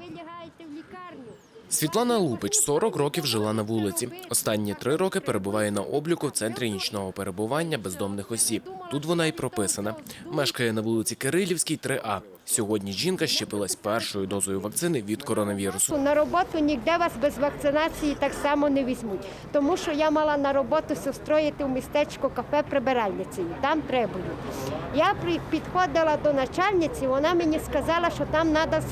ви лягаєте в лікарню. Світлана Лупич 40 років жила на вулиці. Останні три роки перебуває на обліку в центрі нічного перебування бездомних осіб. Тут вона й прописана. Мешкає на вулиці Кирилівській, 3А. Сьогодні жінка щепилась першою дозою вакцини від коронавірусу. На роботу ніде вас без вакцинації так само не візьмуть. Тому що я мала на роботу встроїти в містечко кафе прибиральницею. Там требую. Я при- підходила до начальниці, вона мені сказала, що там треба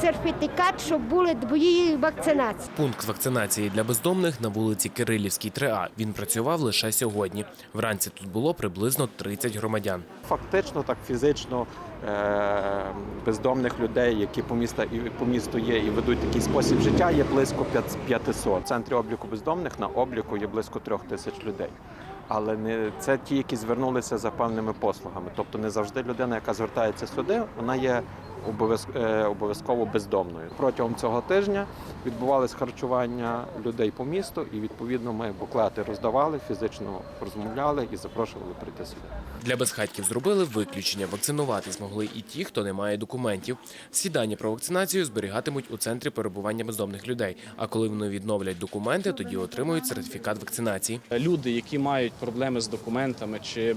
сертифікат, щоб були дві вакцинації. Пункт вакцинації для бездомних на вулиці Кирилівській, 3А. Він працював лише сьогодні. Вранці тут було приблизно 30 громадян. Фактично, так фізично е, бездомних людей, які по місту і по місту є і ведуть такий спосіб життя, є близько п'ят- 500. В центрі обліку бездомних на обліку є близько трьох тисяч людей. Але не це ті, які звернулися за певними послугами. Тобто не завжди людина, яка звертається сюди, вона є обов'язково бездомною. Протягом цього тижня відбувалось харчування людей по місту, і відповідно ми буклети роздавали, фізично розмовляли і запрошували прийти сюди. Для безхатьків зробили виключення. Вакцинувати змогли і ті, хто не має документів. Всі дані про вакцинацію зберігатимуть у центрі перебування бездомних людей. А коли вони відновлять документи, тоді отримують сертифікат вакцинації. люди, які мають проблеми з документами чи е,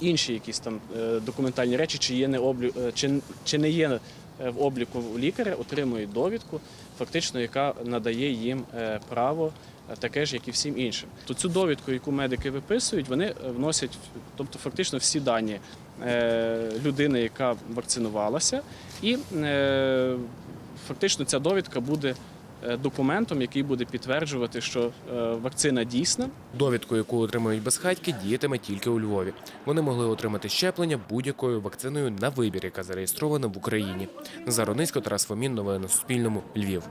інші якісь там е, документальні речі, чи є не облі... е, чи, чи не є е, в обліку лікаря, отримують довідку, фактично, яка надає їм е, право. е, Таке ж, як і всім іншим. То цю довідку, яку медики виписують, вони е, вносять, тобто фактично всі дані е, людини, яка вакцинувалася, і е, фактично ця довідка буде е, документом, який буде підтверджувати, що е, вакцина дійсна. Довідку, яку отримують безхатьки, діятиме тільки у Львові. Вони могли отримати щеплення будь-якою вакциною на вибір, яка зареєстрована в Україні. Назар Онисько, Тарас Фомін. Новини на Суспільному. Львів.